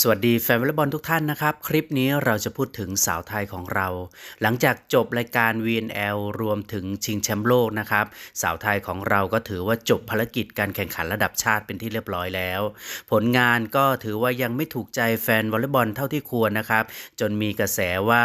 สวัสดีแฟนวอลเลย์บอลทุกท่านนะครับ คลิปนี้เราจะพูดถึงสาวไทยของเรา หลังจากจบรายการ VNL รวมถึงชิงแชมป์โลกนะครับ สาวไทยของเราก็ถือว่าจบภารกิจการแข่งขันระดับชาติเป็นที่เรียบร้อยแล้ว ผลงานก็ถือว่ายังไม่ถูกใจแฟนวอลเลย์บอลเท่าที่ควรนะครับ จนมีกระแสว่า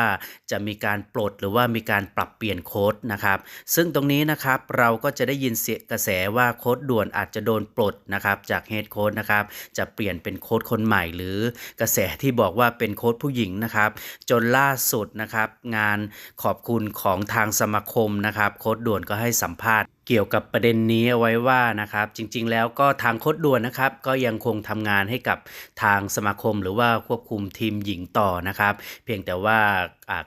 จะมีการปลดหรือว่ามีการปรับเปลี่ยนโค้ดนะครับซึ่งตรงนี้นะครับเราก็จะได้ยินเสียกระแสว่าโค้ดด่วนอาจจะโดนปลดนะครับจากเฮดโค้ดนะครับจะเปลี่ยนเป็นโค้ดคนใหม่หรือกระแสที่บอกว่าเป็นโค้ชผู้หญิงนะครับ จนล่าสุดนะครับ งานขอบคุณของทางสมาคมนะครับ โค้ชด่วนก็ให้สัมภาษณ์ เกี่ยวกับประเด็นนี้เอาไว้ว่านะครับจริงๆ แล้วก็ทางโค้ชด่วนนะครับก็ยังคงทำงานให้กับทางสมาคม หรือว่าควบคุมทีมหญิงต่อนะครับ เพียงแต่ว่า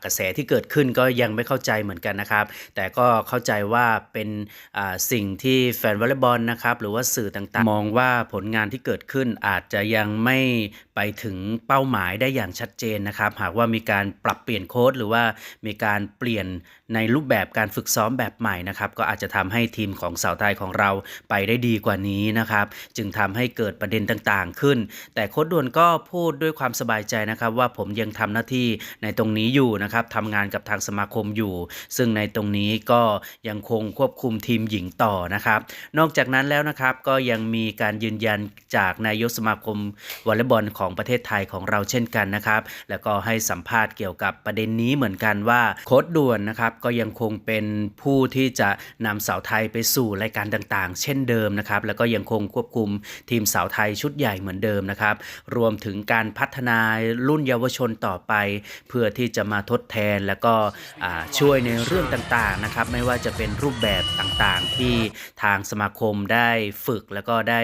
กระแสที่เกิดขึ้นก็ยังไม่เข้าใจเหมือนกันนะครับ แต่ก็เข้าใจว่าเป็นสิ่งที่แฟนวอลเลย์บอลนะครับหรือว่าสื่อต่างๆ มองว่าผลงานที่เกิดขึ้นอาจจะยังไม่ไปถึงเป้าหมายได้อย่างชัดเจนนะครับ หากว่ามีการปรับเปลี่ยนโค้ดหรือว่ามีการเปลี่ยนในรูปแบบการฝึกซ้อมแบบใหม่นะครับก็อาจจะทำให้ทีมของสาวไทยของเราไปได้ดีกว่านี้นะครับ จึงทำให้เกิดประเด็นต่างๆขึ้น แต่โค้ดด่วนก็พูดด้วยความสบายใจนะครับว่าผมยังทำหน้าที่ในตรงนี้อยู่นะครับทำงานกับทางสมาคมอยู่ ซึ่งในตรงนี้ก็ยังคงควบคุมทีมหญิงต่อนะครับ นอกจากนั้นแล้วนะครับก็ยังมีการยืนยันจากนายกสมาคมวอลเลย์บอลของประเทศไทยของเราเช่นกันนะครับ แล้วก็ให้สัมภาษณ์เกี่ยวกับประเด็นนี้เหมือนกันว่าโค้ดด่วนนะครับก็ยังคงเป็นผู้ที่จะนำสาวไทยไปสู่รายการต่างๆ เช่นเดิมนะครับ แล้วก็ยังคงควบคุมทีมสาวไทยชุดใหญ่เหมือนเดิมนะครับ รวมถึงการพัฒนารุ่นเยาวชนต่อไป เพื่อที่จะมาทดแทนแล้วก็ช่วยในเรื่องต่างๆนะครับ ไม่ว่าจะเป็นรูปแบบต่างๆ ที่ทางสมาคมได้ฝึกแล้วก็ได้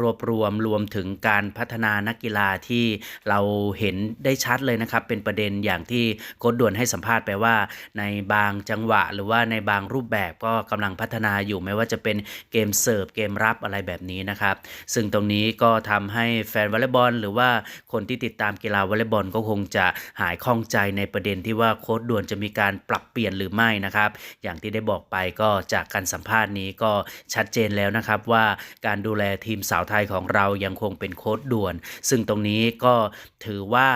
รวบรวมรวมถึงการพัฒนานักกีฬาที่เราเห็นได้ชัดเลยนะครับ เป็นประเด็นอย่างที่โค้ดด่วนให้สัมภาษณ์ไปว่า ในบางจังหวะ หรือว่าในบางรูปแบบก็กำลังพัฒนาอยู่ไม่ว่าจะเป็นเกมเสิร์ฟเกมรับอะไรแบบนี้นะครับ ซึ่งตรงนี้ก็ทำให้แฟนวอลเลย์บอล หรือว่าคนที่ติดตามกีฬาวอลเลย์บอลก็คงจะหายข้องใจในประเด็นที่ว่าโค้ดด่วนจะมีการปรับเปลี่ยนหรือไม่นะครับ อย่างที่ได้บอกไปก็จากการสัมภาษณ์นี้ก็ชัดเจนแล้วนะครับว่าการดูแลทีมสาวไทยของเรายังคงเป็นโค้ดด่วน ซึ่งตรงนี้ก็ถือว่า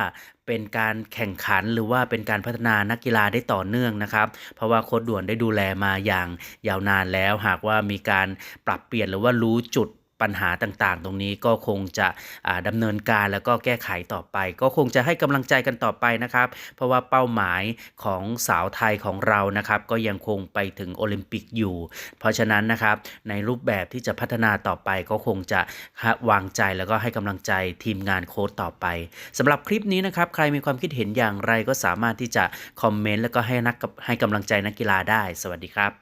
เป็นการแข่งขันหรือว่าเป็นการพัฒนานักกีฬาได้ต่อเนื่องนะครับ เพราะว่าโค้ดด่วนได้ดูแลมาอย่างยาวนานแล้ว หากว่ามีการปรับเปลี่ยนหรือว่ารู้จุด ปัญหาต่างๆ ตรงนี้ก็คงจะอ่าดำเนินการแล้วก็แก้ไขต่อไป ก็คงจะให้กำลังใจกันต่อไปนะครับ เพราะว่าเป้าหมายของสาวไทยของเรานะครับ ก็ยังคงไปถึงโอลิมปิกอยู่ เพราะฉะนั้นนะครับในรูปแบบที่จะพัฒนาต่อไปก็คงจะวางใจแล้วก็ให้กำลังใจทีมงานโค้ดต่อไปสำหรับคลิปนี้นะครับ ใครมีความคิดเห็นอย่างไรก็สามารถที่จะคอมเมนต์แล้วก็ให้นักให้กำลังใจนักกีฬาได้ สวัสดีครับ